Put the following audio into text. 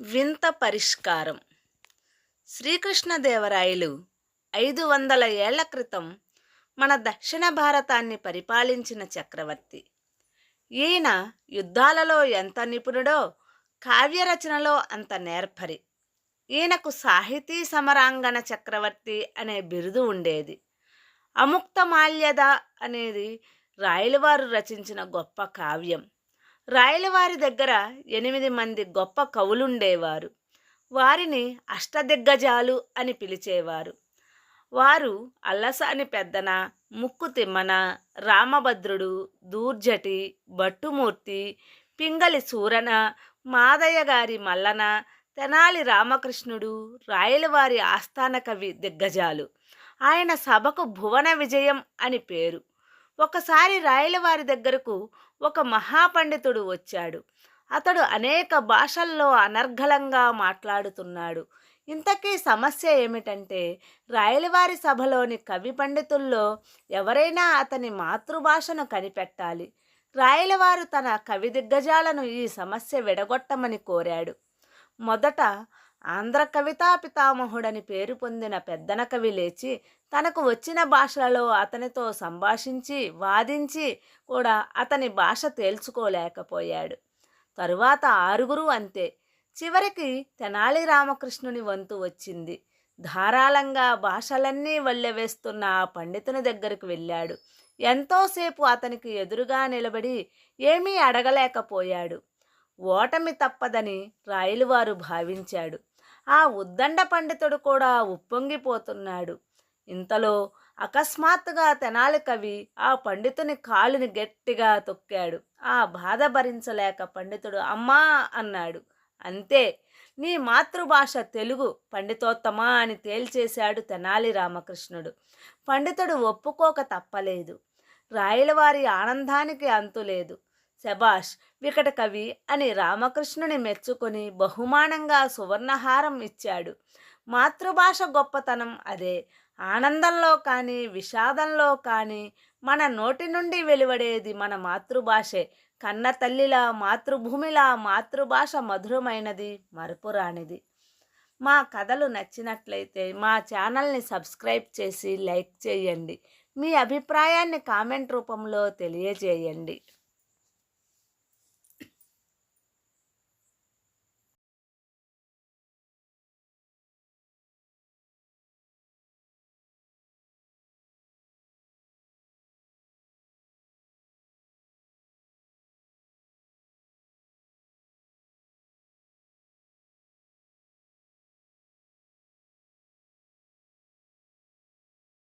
వింత పరిష్కారం. శ్రీకృష్ణదేవరాయలు ఐదు వందల ఏళ్ళ క్రితం మన దక్షిణ భారతాన్ని పరిపాలించిన చక్రవర్తి. ఈయన యుద్ధాలలో ఎంత నిపుణుడో కావ్యరచనలో అంత నేర్పరి. ఈయనకు సాహితీ సమరాంగణ చక్రవర్తి అనే బిరుదు ఉండేది. అముక్తమాల్యద అనేది రాయలవారు రచించిన గొప్ప కావ్యం. రాయలవారి దగ్గర ఎనిమిది మంది గొప్ప కవులుండేవారు. వారిని అష్టదిగ్గజాలు అని పిలిచేవారు. వారు అల్లసాని పెద్దన ముక్కు తిమ్మన రామభద్రుడు దూర్జటి భట్టుమూర్తి పింగళి సూరన మాదయ్య గారి మల్లన తెనాలి రామకృష్ణుడు రాయలవారి ఆస్థాన కవి దిగ్గజాలు. ఆయన సభకు భువన విజయం అని పేరు. ఒకసారి రాయలవారి దగ్గరకు ఒక మహాపండితుడు వచ్చాడు. అతడు అనేక భాషల్లో అనర్గళంగా మాట్లాడుతున్నాడు. ఇంతకీ సమస్య ఏమిటంటే రాయలవారి సభలోని కవి పండితుల్లో ఎవరైనా అతని మాతృభాషను కనిపెట్టాలి. రాయలవారు తన కవి దిగ్గజాలను ఈ సమస్య విడగొట్టమని కోరాడు. మొదట ఆంధ్ర కవితా పితామహుడని పేరు పొందిన పెద్దన కవి లేచి తనకు వచ్చిన భాషలలో అతనితో సంభాషించి వాదించి కూడా అతని భాష తేల్చుకోలేకపోయాడు. తరువాత ఆరుగురు అంతే. చివరికి తెనాలి రామకృష్ణుని వంతు వచ్చింది. ధారాళంగా భాషలన్నీ వల్లెవేస్తున్న ఆ పండితుని దగ్గరకు వెళ్ళాడు. ఎంతోసేపు అతనికి ఎదురుగా నిలబడి ఏమీ అడగలేకపోయాడు. ఓటమి తప్పదని రాయలువారు భావించాడు. ఆ ఉద్దండ పండితుడు కూడా ఉప్పొంగిపోతున్నాడు. ఇంతలో అకస్మాత్తుగా తెనాలి కవి ఆ పండితుని కాలుని గట్టిగా తొక్కాడు. ఆ బాధ భరించలేక పండితుడు అమ్మా అన్నాడు. అంతే నీ మాతృభాష తెలుగు పండితోత్తమా అని తేల్చేశాడు తెనాలి రామకృష్ణుడు. పండితుడు ఒప్పుకోక తప్పలేదు. రాయలవారి ఆనందానికి అంతులేదు. శబాష్ వికట కవి అని రామకృష్ణుని మెచ్చుకొని బహుమానంగా సువర్ణహారం ఇచ్చాడు. మాతృభాష గొప్పతనం అదే. ఆనందంలో కానీ విషాదంలో కానీ మన నోటి నుండి వెలువడేది మన మాతృభాషే. కన్న తల్లిలా మాతృభూమిలా మాతృభాష మధురమైనది మరపురానిది మా కథలు నచ్చినట్లయితే మా ఛానల్ని సబ్స్క్రైబ్ చేసి లైక్ చేయండి. మీ అభిప్రాయాన్ని కామెంట్ రూపంలో తెలియజేయండి.